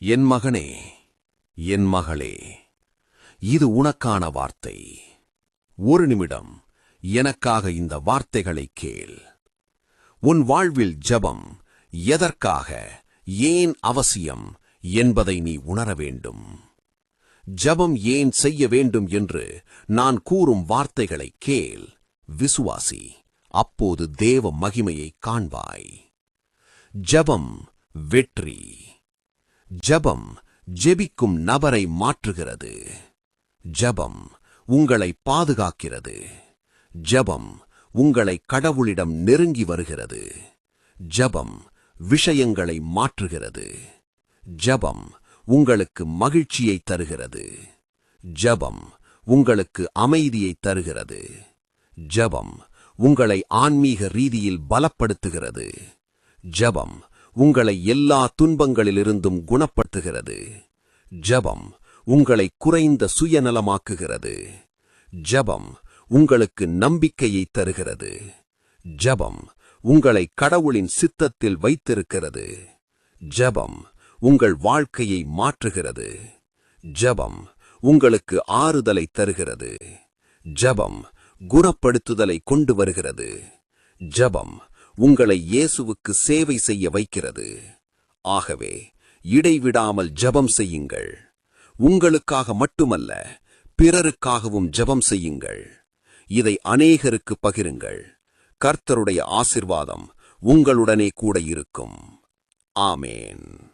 என் மகனே என் மகளே இது உனக்கான வார்த்தை. ஒரு நிமிடம் எனக்காக இந்த வார்த்தைகளை கேள். உன் வாழ்வில் ஜபம் எதற்காக ஏன் அவசியம் என்பதை நீ உணர வேண்டும். ஜபம் ஏன் செய்ய வேண்டும் என்று நான் கூறும் வார்த்தைகளை கேள் விசுவாசி அப்போது தேவ மகிமையை காண்பாய். ஜபம் வெற்றி. ஜபம் ஜெபிக்கும் நபரை மாற்றுகிறது. ஜபம் உங்களை பாதுகாக்கிறது. ஜெபம் உங்களை கடவுளிடம் நெருங்கி வருகிறது. ஜபம் விஷயங்களை மாற்றுகிறது. ஜபம் உங்களுக்கு மகிழ்ச்சியை தருகிறது. ஜபம் உங்களுக்கு அமைதியை தருகிறது. ஜெபம் உங்களை ஆன்மீக ரீதியில் பலப்படுத்துகிறது. ஜபம் உங்களை எல்லா துன்பங்களிலிருந்தும் குணப்படுத்துகிறது. ஜெபம் உங்களை குறைந்த சுயநலமாக்குகிறது. ஜபம் உங்களுக்கு நம்பிக்கையை தருகிறது. ஜபம் உங்களை கடவுளின் சித்தத்தில் வைத்திருக்கிறது. ஜபம் உங்கள் வாழ்க்கையை மாற்றுகிறது. ஜபம் உங்களுக்கு ஆறுதலை தருகிறது. ஜபம் குணப்படுத்துதலை கொண்டு வருகிறது. ஜபம் உங்களை இயேசுவுக்கு சேவை செய்ய வைக்கிறது. ஆகவே இடைவிடாமல் ஜெபம் செய்யுங்கள். உங்களுக்காக மட்டுமல்ல பிறருக்காகவும் ஜெபம் செய்யுங்கள். இதை அநேகருக்கு பகிருங்கள். கர்த்தருடைய ஆசிர்வாதம் உங்களுடனே கூட இருக்கும். ஆமேன்.